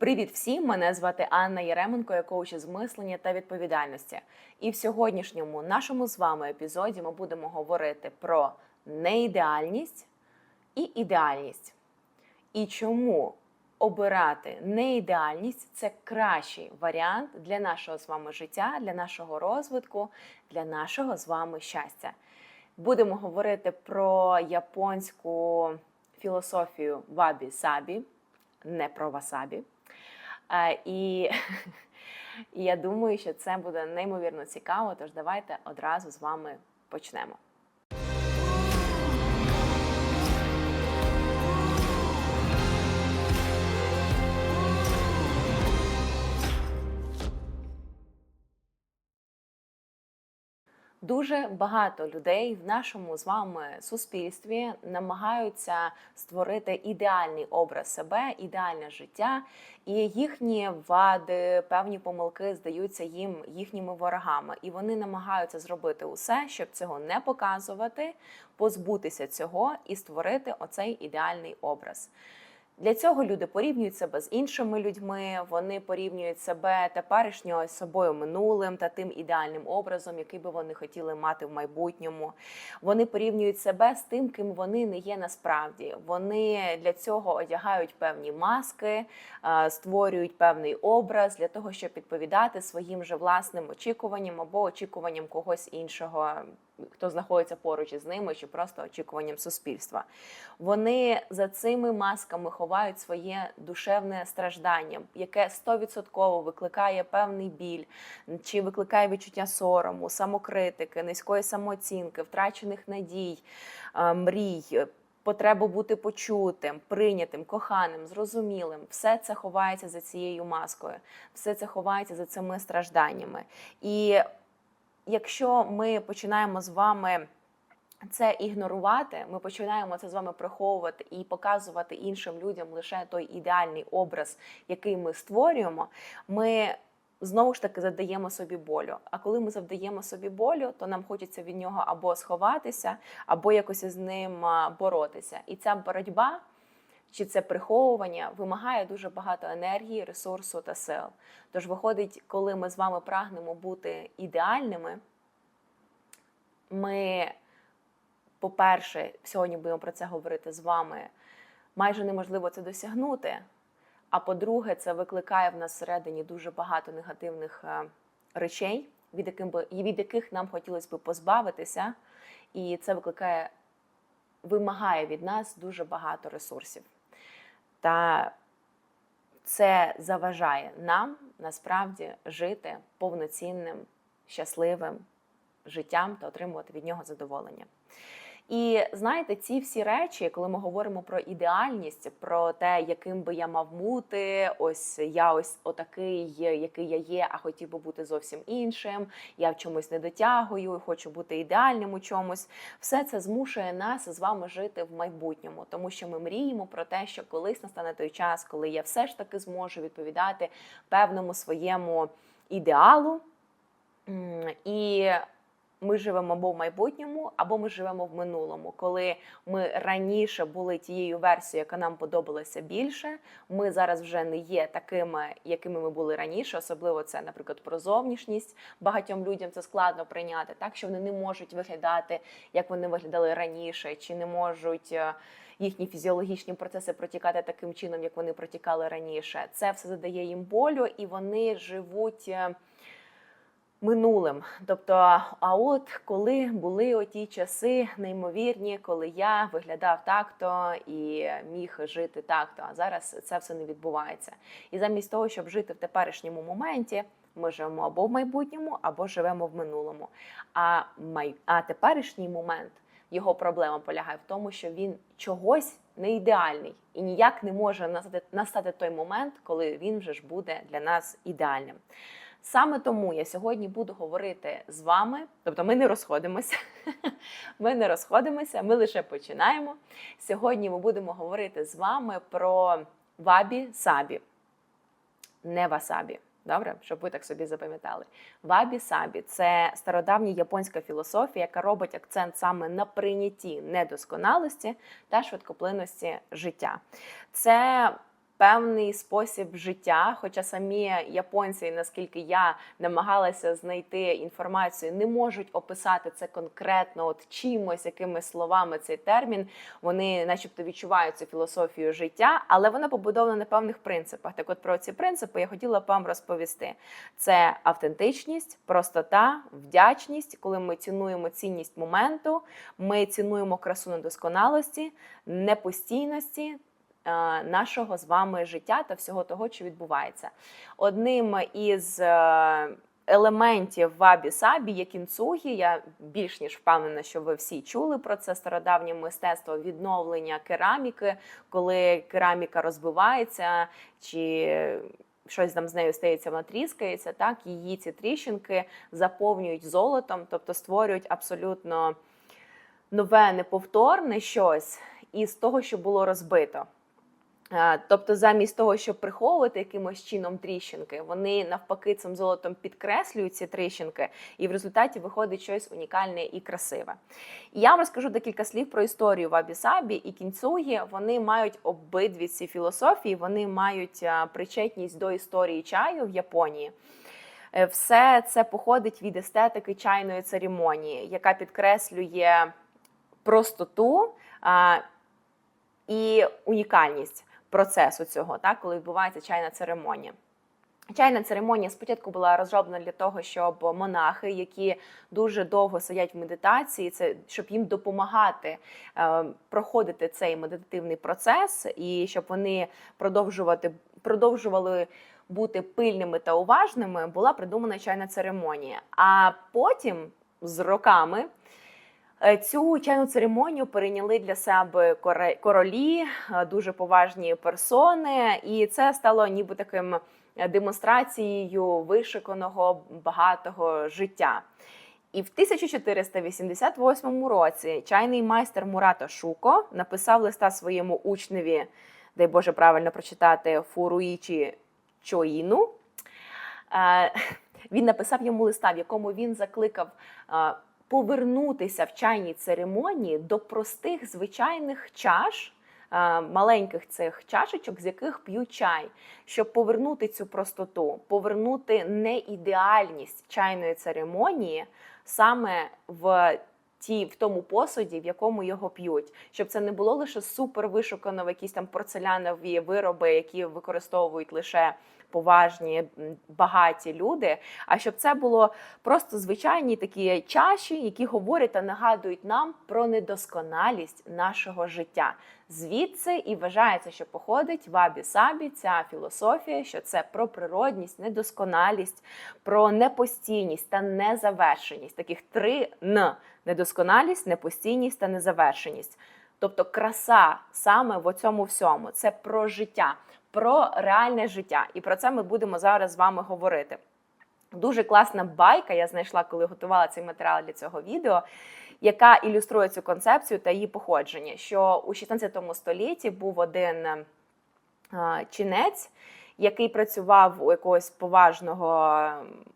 Привіт всім! Мене звати Анна Яременко, я коуч із мислення та відповідальності. І в сьогоднішньому нашому з вами епізоді ми будемо говорити про неідеальність і ідеальність. І чому обирати неідеальність це кращий варіант для нашого з вами життя, для нашого розвитку, для нашого з вами щастя. Будемо говорити про японську філософію вабі-сабі, не про васабі. І я думаю, що це буде неймовірно цікаво. Тож давайте одразу з вами почнемо. Дуже багато людей в нашому з вами суспільстві намагаються створити ідеальний образ себе, ідеальне життя, і їхні вади, певні помилки здаються їм їхніми ворогами, і вони намагаються зробити усе, щоб цього не показувати, позбутися цього і створити оцей ідеальний образ. Для цього люди порівнюють себе з іншими людьми, вони порівнюють себе теперішнього собою минулим та тим ідеальним образом, який би вони хотіли мати в майбутньому. Вони порівнюють себе з тим, ким вони не є насправді. Вони для цього одягають певні маски, е, створюють певний образ для того, щоб відповідати своїм же власним очікуванням або очікуванням когось іншого хто знаходиться поруч із ними, чи просто очікуванням суспільства. Вони за цими масками ховають своє душевне страждання, яке стовідсотково викликає певний біль, чи викликає відчуття сорому, самокритики, низької самооцінки, втрачених надій, е, мрій. Потребу бути почутим, прийнятим, коханим, зрозумілим, все це ховається за цією маскою, все це ховається за цими стражданнями. І якщо ми починаємо з вами це ігнорувати, ми починаємо це з вами приховувати і показувати іншим людям лише той ідеальний образ, який ми створюємо, ми знову ж таки завдаємо собі болю. А коли ми завдаємо собі болю, то нам хочеться від нього або сховатися, або якось із ним боротися. І ця боротьба. Чи це приховування вимагає дуже багато енергії, ресурсу та сил. Тож, виходить, коли ми з вами прагнемо бути ідеальними, ми, по-перше, сьогодні будемо про це говорити з вами, майже неможливо це досягнути. А по-друге, це викликає в нас всередині дуже багато негативних е, речей, від яких, би, від яких нам хотілося б позбавитися, і це викликає, вимагає від нас дуже багато ресурсів. Та це заважає нам насправді жити повноцінним, щасливим життям та отримувати від нього задоволення. І знаєте, ці всі речі, коли ми говоримо про ідеальність, про те, яким би я мав бути, ось я ось отакий, який я є, а хотів би бути зовсім іншим. Я в чомусь не дотягую, хочу бути ідеальним у чомусь. Все це змушує нас з вами жити в майбутньому, тому що ми мріємо про те, що колись настане той час, коли я все ж таки зможу відповідати певному своєму ідеалу. І ми живемо або в майбутньому, або ми живемо в минулому, коли ми раніше були тією версією, яка нам подобалася більше. Ми зараз вже не є такими, якими ми були раніше. Особливо це, наприклад, про зовнішність. Багатьом людям це складно прийняти, так що вони не можуть виглядати, як вони виглядали раніше, чи не можуть. е, Їхні фізіологічні процеси протікати таким чином, як вони протікали раніше. Це все задає їм болю, і вони живуть е, минулим. Тобто, а от коли були оті часи неймовірні, коли я виглядав так-то і міг жити так-то, а зараз це все не відбувається. І замість того, щоб жити в теперішньому моменті. Ми живемо або в майбутньому, або живемо в минулому. А май... а теперішній момент його проблема полягає в тому, що він чогось не ідеальний і ніяк не може настати, той момент, коли він вже ж буде для нас ідеальним. Саме тому я сьогодні буду говорити з вами, тобто ми не розходимося. Ми не розходимося, ми лише починаємо. Сьогодні ми будемо говорити з вами про вабі-сабі, не васабі. Добре, щоб ви так собі запам'ятали. Вабі-сабі це стародавня японська філософія, яка робить акцент саме на прийнятті недосконалості та швидкоплинності життя. Це певний спосіб життя. Хоча самі японці, наскільки я намагалася знайти інформацію, не можуть описати це конкретно, от чимось, якими словами цей термін. Вони, начебто, відчувають цю філософію життя, але вона побудована на певних принципах. Так, от про ці принципи я хотіла б вам розповісти: це автентичність, простота, вдячність, коли ми цінуємо цінність моменту, ми цінуємо красу недосконалості, непостійності. Е, Нашого з вами життя та всього того, що відбувається. Одним із е, елементів вабі сабі є кінцугі. Я більш ніж впевнена, що ви всі чули про це стародавнє мистецтво відновлення кераміки, коли кераміка розбивається чи щось там з нею стається, вона тріскається. Так її ці тріщинки заповнюють золотом, тобто створюють абсолютно нове, неповторне щось із того, що було розбито. Тобто, замість того, щоб приховувати якимось чином тріщинки, вони навпаки цим золотом підкреслюють ці тріщинки, і в результаті виходить щось унікальне і красиве. І я вам розкажу декілька слів про історію Вабі-Сабі і кінцугі. Вони мають обидві ці філософії, вони мають причетність до історії чаю в Японії. Е, Все це походить від естетики чайної церемонії, яка підкреслює простоту і унікальність процесу цього, так, коли відбувається чайна церемонія. Чайна церемонія спочатку була розроблена для того, щоб монахи, які дуже довго сидять в медитації, це щоб їм допомагати е, проходити цей медитативний процес, і щоб вони продовжувати продовжували бути пильними та уважними, була придумана чайна церемонія. А потім з роками. Е, Цю чайну церемонію перейняли для себе королі, е, дуже поважні персони, і це стало ніби таким е, демонстрацією вишиканого багатого життя. І в 1488 році чайний майстер Мурато Шуко написав листа своєму учневі, дай Боже правильно прочитати, Фуруїчі Чоїну. Він написав йому листа, в якому він закликав повернутися в чайній церемонії до простих звичайних чаш, е, маленьких цих чашечок, з яких п'ють чай, щоб повернути цю простоту, повернути неідеальність чайної церемонії саме в. Ті в тому посуді, в якому його п'ють, щоб це не було лише супер вишукано в якісь там порцелянові вироби, які використовують лише поважні багаті люди. А щоб це було просто звичайні такі чаші, які говорять та нагадують нам про недосконалість нашого життя. Звідси і вважається, що походить вабі сабі ця філософія, що це про природність, недосконалість, про непостійність та незавершеність. Таких три н: недосконалість, непостійність та незавершеність. Тобто краса саме в цьому всьому це про життя, про реальне життя. І про це ми будемо зараз з вами говорити. Дуже класна байка я знайшла, коли готувала цей матеріал для цього відео, яка ілюструє цю концепцію та її походження. Що у 16 столітті був один е, чинець, який працював у якогось поважного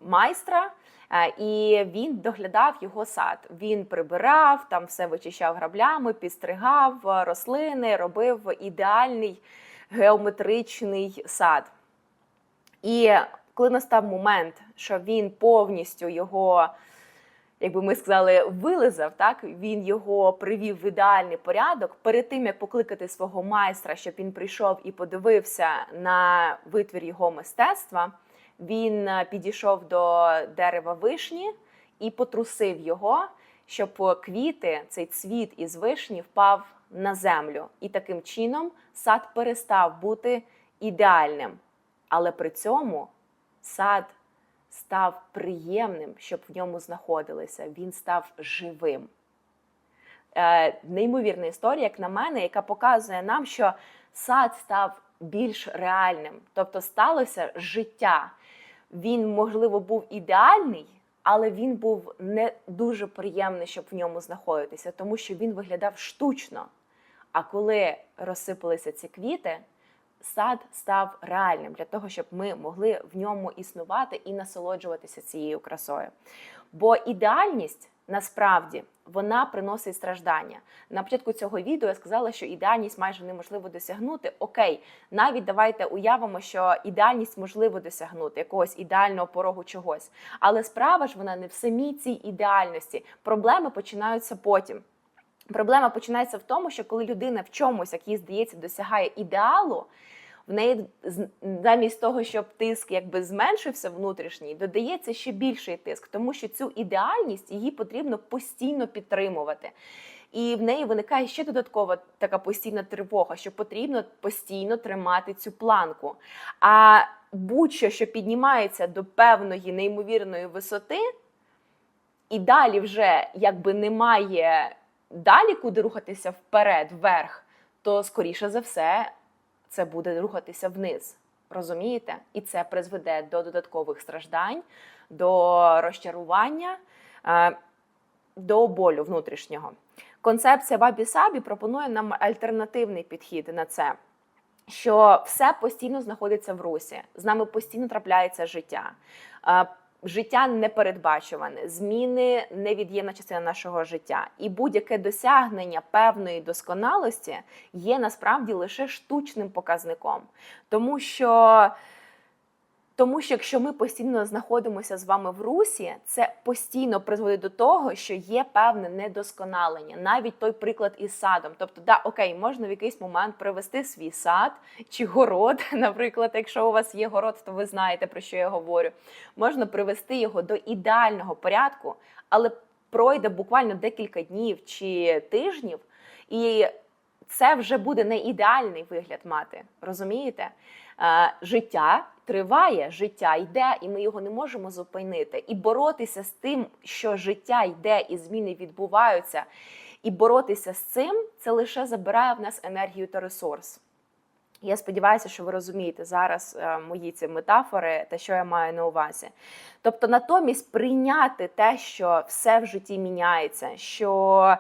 майстра. Е, І він доглядав його сад. Він прибирав, там все вичищав граблями, підстригав рослини, робив ідеальний геометричний сад. І коли настав момент, що він повністю його, як би ми сказали, вилизав, так він його привів в ідеальний порядок. Перед тим як покликати свого майстра, щоб він прийшов і подивився на витвір його мистецтва, він е, підійшов до дерева вишні і потрусив його, щоб квіти, цей цвіт із вишні впав на землю. І таким чином сад перестав бути ідеальним. Але при цьому сад став приємним, щоб в ньому знаходилися. Він став живим. Е, неймовірна історія, як на мене, яка показує нам, що сад став більш реальним, тобто сталося життя. Він, можливо, був ідеальний, але він був не дуже приємний, щоб в ньому знаходитися, тому що він виглядав штучно. А коли розсипалися ці квіти, сад став реальним для того, щоб ми могли в ньому існувати і насолоджуватися цією красою. Бо ідеальність насправді вона приносить страждання. На початку цього відео я сказала, що ідеальність майже неможливо досягнути. Окей, навіть давайте уявимо, що ідеальність можливо досягнути, якогось ідеального порогу чогось. Але справа ж вона не в самій цій ідеальності. Проблеми починаються потім. Проблема починається в тому, що коли людина в чомусь, як їй здається, досягає ідеалу, в неї замість того, щоб тиск якби зменшився внутрішній, додається ще більший тиск, тому що цю ідеальність її потрібно постійно підтримувати. І в неї виникає ще додаткова така постійна тривога, що потрібно постійно тримати цю планку. А будь-що, що піднімається до певної неймовірної висоти, і далі вже якби немає далі, куди рухатися вперед, вверх, то скоріше за все це буде рухатися вниз. Розумієте? І це призведе до додаткових страждань, до розчарування, е, до болю внутрішнього. Концепція Вабі Сабі пропонує нам альтернативний підхід на це. Що все постійно знаходиться в русі, з нами постійно трапляється життя. Життя непередбачуване, зміни невід'ємна частина нашого життя, і будь-яке досягнення певної досконалості є насправді лише штучним показником, тому що. Тому що якщо ми постійно знаходимося з вами в русі, це постійно призводить до того, що є певне недосконалення, навіть той приклад із садом. Тобто, да, окей, можна в якийсь момент привести свій сад чи город. Наприклад, якщо у вас є город, то ви знаєте про що я говорю. Можна привести його до ідеального порядку, але пройде буквально декілька днів чи тижнів, і це вже буде не ідеальний вигляд мати. Розумієте? Е, Життя триває, життя йде, і ми його не можемо зупинити. І боротися з тим, що життя йде і зміни відбуваються, і боротися з цим це лише забирає в нас енергію та ресурс. Я сподіваюся, що ви розумієте зараз е, мої ці метафори та що я маю на увазі. Тобто, натомість прийняти те, що все в житті міняється, що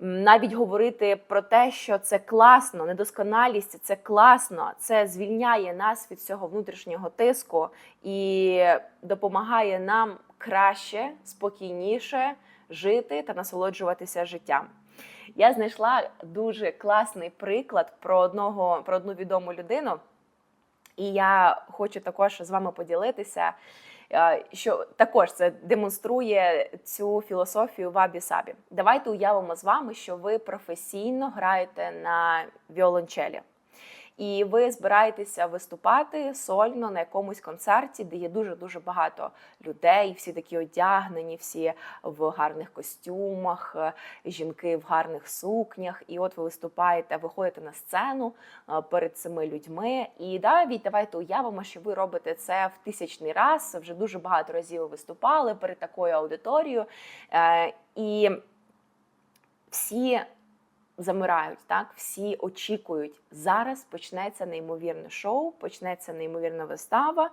навіть говорити про те, що це класно, недосконалість це класно, це звільняє нас від цього внутрішнього тиску і допомагає нам краще, спокійніше жити та насолоджуватися життям. Я знайшла дуже класний приклад про одного про одну відому людину, і я хочу також з вами поділитися, що також це демонструє цю філософію вабі сабі. Давайте уявимо з вами, що ви професійно граєте на віолончелі. І ви збираєтеся виступати сольно на якомусь концерті, де є дуже дуже багато людей, всі такі одягнені, всі в гарних костюмах, е, жінки в гарних сукнях. І от ви виступаєте, виходите на сцену е, перед цими людьми. І навіть давайте уявимо, що ви робите це в тисячний раз. Вже дуже багато разів ви виступали перед такою аудиторією. Е, І всі замирають, так всі очікують. Зараз почнеться неймовірне шоу, почнеться неймовірна вистава.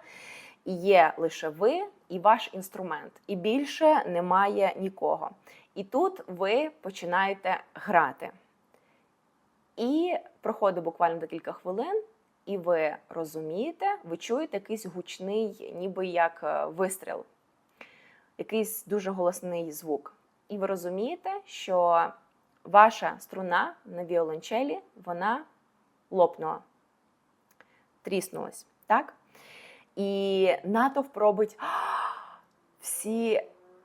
І є лише ви і ваш інструмент, і більше немає нікого. І тут ви починаєте грати. І проходить буквально декілька хвилин, і ви розумієте, ви чуєте якийсь гучний, ніби як е, вистріл, якийсь дуже голосний звук. І ви розумієте, що ваша струна на віолончелі вона лопнула, тріснулась, так? І натовп робить всі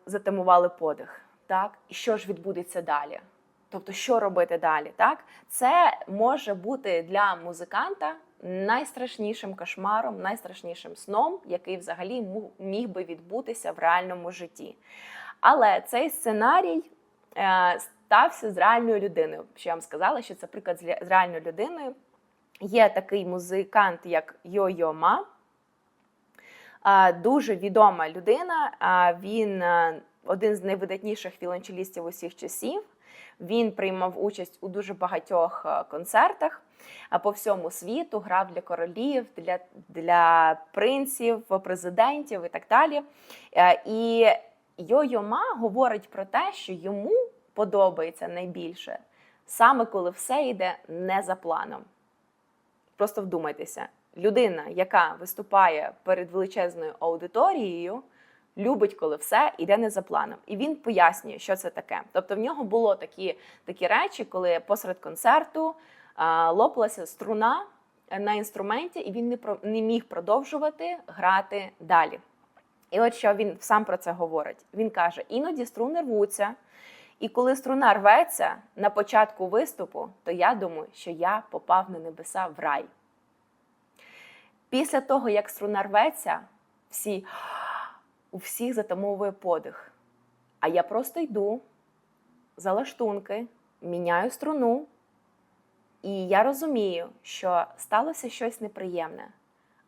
затамували подих. Так? І що ж відбудеться далі? Тобто, що робити далі? Так? Це може бути для музиканта найстрашнішим кошмаром, найстрашнішим сном, який взагалі міг би відбутися в реальному житті. Але цей сценарій е, стався з реальною людиною. Що я вам сказала, що це приклад з реальною людиною. Є такий музикант, як Йо-Йо Ма. Дуже відома людина. Він один з найвидатніших віолончелістів усіх часів. Він приймав участь у дуже багатьох концертах по всьому світу, грав для королів, для, для принців, президентів і так далі. І Йо-Йо Ма говорить про те, що йому подобається найбільше саме коли все йде не за планом. Просто вдумайтеся, людина, яка виступає перед величезною аудиторією, любить, коли все йде не за планом. І він пояснює, що це таке. Тобто в нього було такі, такі речі, коли посеред концерту а, лопалася струна на інструменті, і він не, про, не міг продовжувати грати далі. І от що він сам про це говорить. Він каже: іноді струни рвуться, і коли струна рветься на початку виступу, то я думаю, що я попав на небеса в рай. Після того, як струна рветься, всі, у всіх затамовує подих. А я просто йду за лаштунки, міняю струну, і я розумію, що сталося щось неприємне,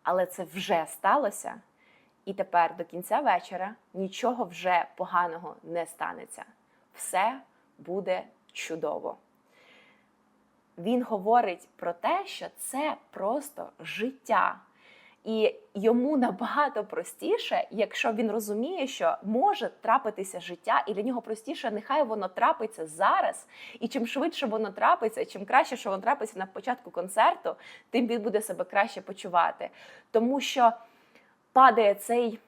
але це вже сталося. І тепер до кінця вечора нічого вже поганого не станеться. Все буде чудово. Він говорить про те, що це просто життя. І йому набагато простіше, якщо він розуміє, що може трапитися життя, і для нього простіше, нехай воно трапиться зараз. І чим швидше воно трапиться, чим краще, що воно трапиться на початку концерту, тим він буде себе краще почувати. Тому що падає цей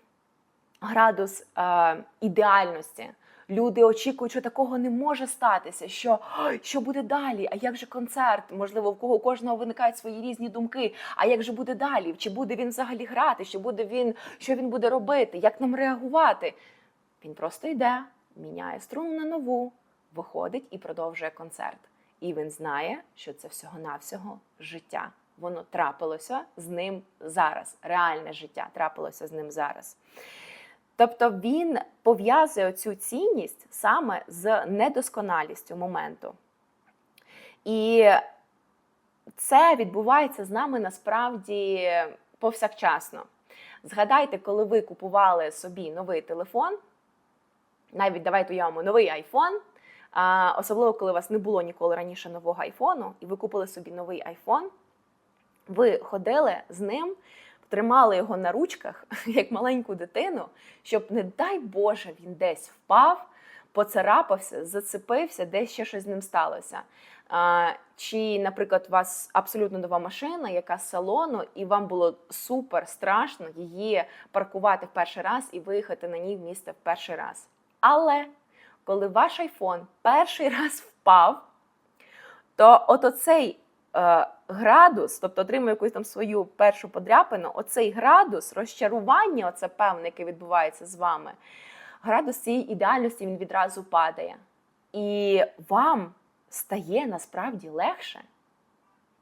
градус е, ідеальності. Люди очікують, що такого не може статися. Що що буде далі? А як же концерт? Можливо, в кого у кожного виникають свої різні думки. А як же буде далі? Чи буде він взагалі грати? Чи буде він, що він буде робити? Як нам реагувати? Він просто йде, міняє струну на нову, виходить і продовжує концерт. І він знає, що це всього-навсього життя. Воно трапилося з ним зараз. Реальне життя трапилося з ним зараз. Тобто він пов'язує цю цінність саме з недосконалістю моменту. І це відбувається з нами насправді повсякчасно. Згадайте, коли ви купували собі новий телефон, навіть давайте уявимо новий айфон. Особливо, коли у вас не було ніколи раніше нового айфону, і ви купили собі новий айфон, ви ходили з ним тримали його на ручках, як маленьку дитину, щоб, не дай Боже, він десь впав, поцарапався, зацепився, десь ще щось з ним сталося. А, Чи, наприклад, у вас абсолютно нова машина, яка з салону, і вам було супер страшно її паркувати в перший раз і виїхати на ній в місто в перший раз. Але коли ваш айфон перший раз впав, то от оцей градус, тобто отримує якусь там свою першу подряпину, оцей градус розчарування, оце певне, яке відбувається з вами, градус цієї ідеальності він відразу падає. І вам стає насправді легше.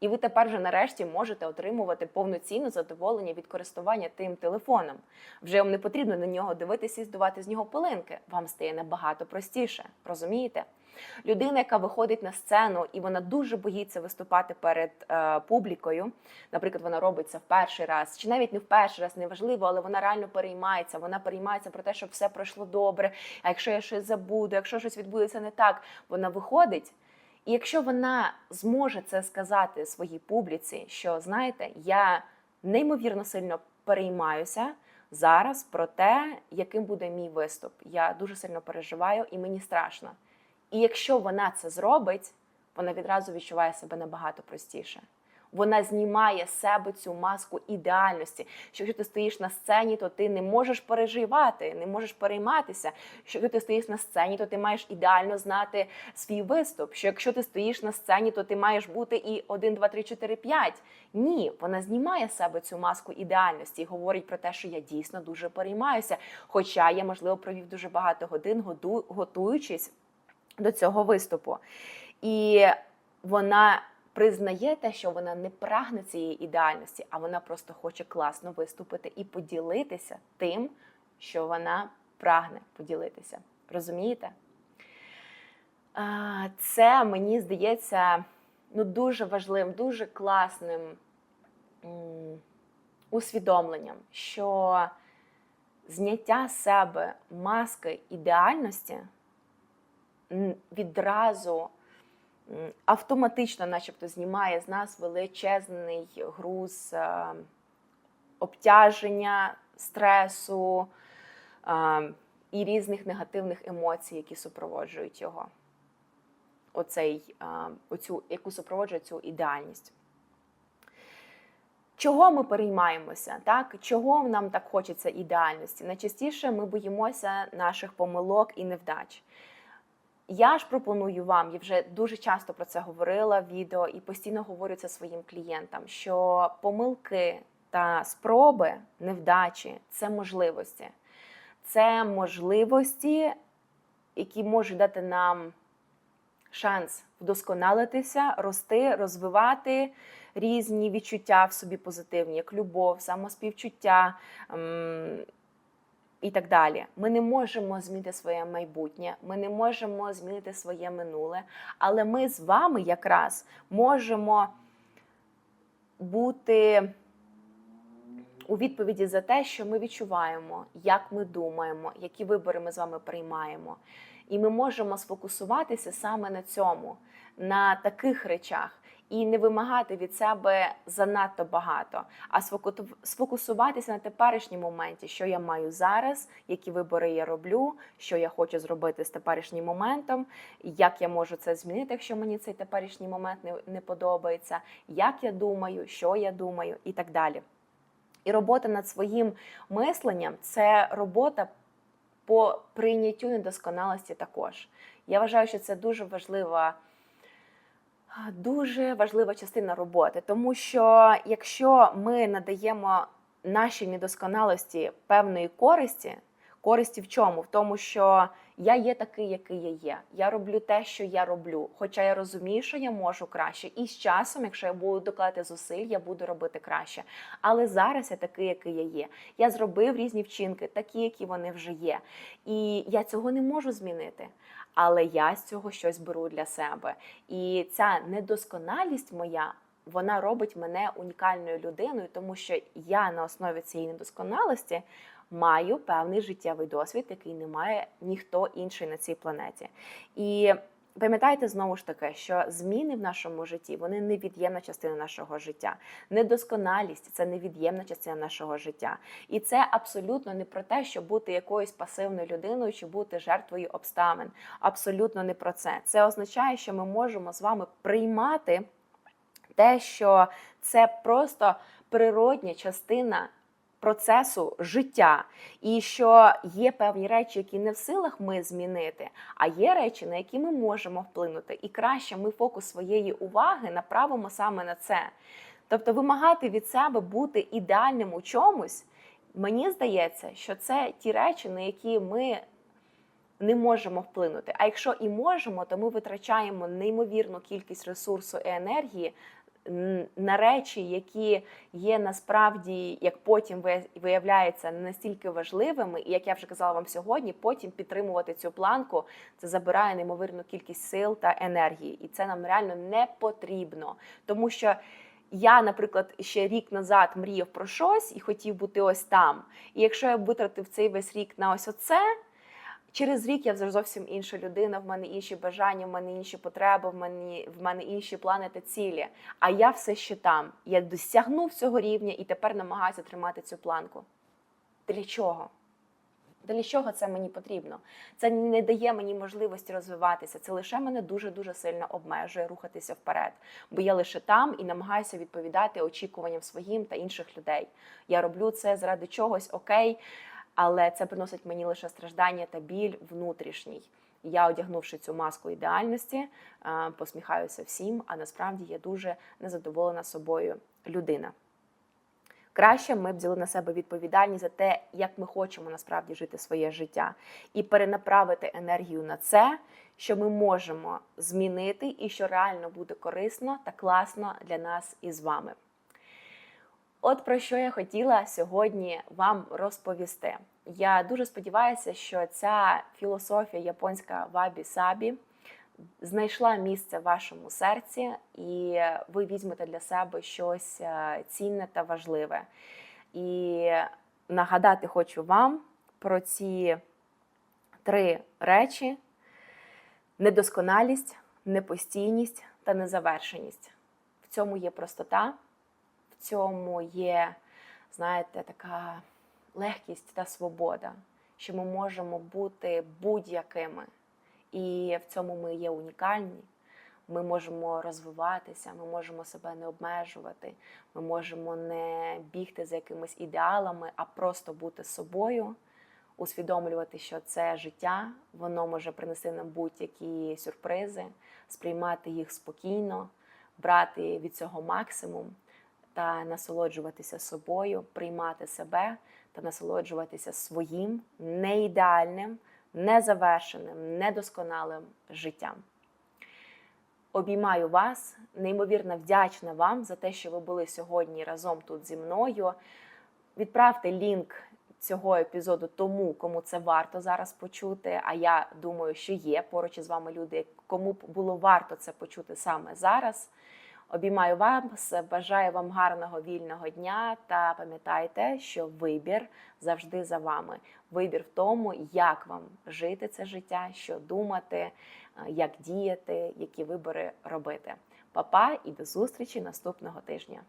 І ви тепер вже нарешті можете отримувати повноцінне задоволення від користування тим телефоном. Вже вам не потрібно на нього дивитися і здувати з нього пилинки. Вам стає набагато простіше, розумієте? Людина, яка виходить на сцену і вона дуже боїться виступати перед е, публікою. Наприклад, вона робить це в перший раз, чи навіть не в перший раз, неважливо, але вона реально переймається. Вона переймається про те, щоб все пройшло добре. А якщо я щось забуду, якщо щось відбудеться не так, вона виходить. І якщо вона зможе це сказати своїй публіці, що знаєте, я неймовірно сильно переймаюся зараз про те, яким буде мій виступ. Я дуже сильно переживаю і мені страшно. І якщо вона це зробить, вона відразу відчуває себе набагато простіше. Вона знімає з себе цю маску ідеальності. Що якщо ти стоїш на сцені, то ти не можеш переживати, не можеш перейматися. Що якщо ти стоїш на сцені, то ти маєш ідеально знати свій виступ. Що якщо ти стоїш на сцені, то ти маєш бути і 1, 2, 3, 4, 5. Ні, вона знімає з себе цю маску ідеальності і говорить про те, що я дійсно дуже переймаюся. Хоча я, можливо, провів дуже багато годин, готуючись до цього виступу. І вона признає те, що вона не прагне цієї ідеальності, а вона просто хоче класно виступити і поділитися тим, що вона прагне поділитися. Розумієте? Це мені здається ну, дуже важливим, дуже класним усвідомленням, що зняття себе маски ідеальності відразу автоматично, начебто, знімає з нас величезний груз е, обтяження, стресу е, і різних негативних емоцій, які супроводжують його. Оцей, е, оцю, яку супроводжує цю ідеальність. Чого ми переймаємося? Так? Чого нам так хочеться ідеальності? Найчастіше ми боїмося наших помилок і невдач. Я ж пропоную вам, я вже дуже часто про це говорила в відео і постійно говорю це своїм клієнтам, що помилки та спроби, невдачі це можливості. Це можливості, які можуть дати нам шанс вдосконалитися, рости, розвивати різні відчуття в собі позитивні, як любов, самоспівчуття ем, і так далі. Ми не можемо змінити своє майбутнє, ми не можемо змінити своє минуле, але ми з вами якраз можемо бути у відповіді за те, що ми відчуваємо, як ми думаємо, які вибори ми з вами приймаємо. І ми можемо сфокусуватися саме на цьому, на таких речах, і не вимагати від себе занадто багато, а сфокусуватися на теперішньому моменті, що я маю зараз, які вибори я роблю, що я хочу зробити з теперішнім моментом, як я можу це змінити, якщо мені цей теперішній момент не, не подобається, як я думаю, що я думаю, і так далі. І робота над своїм мисленням це робота по прийняттю недосконалості також. Я вважаю, що це дуже важлива, дуже важлива частина роботи, тому що якщо ми надаємо нашій недосконалості певної користі, користі в чому? В тому, що я є такий, який я є. Я роблю те, що я роблю. Хоча я розумію, що я можу краще. І з часом, якщо я буду докладати зусиль, я буду робити краще. Але зараз я такий, який я є. Я зробив різні вчинки, такі, які вони вже є. І я цього не можу змінити. Але я з цього щось беру для себе. І ця недосконалість моя. Вона робить мене унікальною людиною, тому що я на основі цієї недосконалості маю певний життєвий досвід, який не має ніхто інший на цій планеті. І пам'ятайте знову ж таки, що зміни в нашому житті вони невід'ємна частина нашого життя. Недосконалість це невід'ємна частина нашого життя. І це абсолютно не про те, щоб бути якоюсь пасивною людиною чи бути жертвою обставин. Абсолютно не про це. Це означає, що ми можемо з вами приймати те, що це просто природня частина процесу життя, і що є певні речі, які не в силах ми змінити, а є речі, на які ми можемо вплинути. І краще ми фокус своєї уваги направимо саме на це. Тобто, вимагати від себе бути ідеальним у чомусь, мені здається, що це ті речі, на які ми. Не можемо вплинути. А якщо і можемо, то ми витрачаємо неймовірну кількість ресурсу і енергії на речі, які є насправді, як потім виявляється, не настільки важливими, і як я вже казала вам сьогодні, потім підтримувати цю планку це забирає неймовірну кількість сил та енергії, і це нам реально не потрібно, тому що. Я, наприклад, ще рік назад мріяв про щось і хотів бути ось там. І якщо я витратив цей весь рік на ось оце, Через рік я вже зовсім інша людина, в мене інші бажання, в мене інші потреби, в мене в мене інші плани та цілі. А я все ще там. Я досягнув цього рівня і тепер намагаюся тримати цю планку. Для чого? Для чого це мені потрібно? Це не дає мені можливості розвиватися. Це лише мене дуже-дуже сильно обмежує рухатися вперед. Бо я лише там і намагаюся відповідати очікуванням своїм та інших людей. Я роблю це заради чогось окей але це приносить мені лише страждання та біль внутрішній. Я, одягнувши цю маску ідеальності, е, посміхаюся всім, а насправді я дуже незадоволена собою людина. Краще ми взяли на себе відповідальність за те, як ми хочемо насправді жити своє життя, і перенаправити енергію на це, що ми можемо змінити, і що реально буде корисно та класно для нас і з вами. От про що я хотіла сьогодні вам розповісти. Я дуже сподіваюся, що ця філософія японська вабі сабі знайшла місце в вашому серці, і ви візьмете для себе щось е, цінне та важливе. І нагадати хочу вам про ці три речі: недосконалість, непостійність та незавершеність. В цьому є простота цьому є, знаєте, така легкість та свобода, що ми можемо бути будь-якими. І в цьому ми є унікальні. ми можемо розвиватися, ми можемо себе не обмежувати, ми можемо не бігти за якимись ідеалами, а просто бути собою, усвідомлювати, що це життя, воно може принести нам будь-які сюрпризи, сприймати їх спокійно, брати від цього максимум та насолоджуватися собою, приймати себе та насолоджуватися своїм неідеальним, незавершеним, недосконалим життям. Обіймаю вас, неймовірно вдячна вам за те, що ви були сьогодні разом тут зі мною. Відправте лінк цього епізоду тому, кому це варто зараз почути. А я думаю, що є поруч із вами люди, кому було варто це почути саме зараз. Обіймаю вас, бажаю вам гарного вільного дня та пам'ятайте, що вибір завжди за вами. Вибір в тому, як вам жити це життя, що думати, е, як діяти, які вибори робити. Па-па і до зустрічі наступного тижня.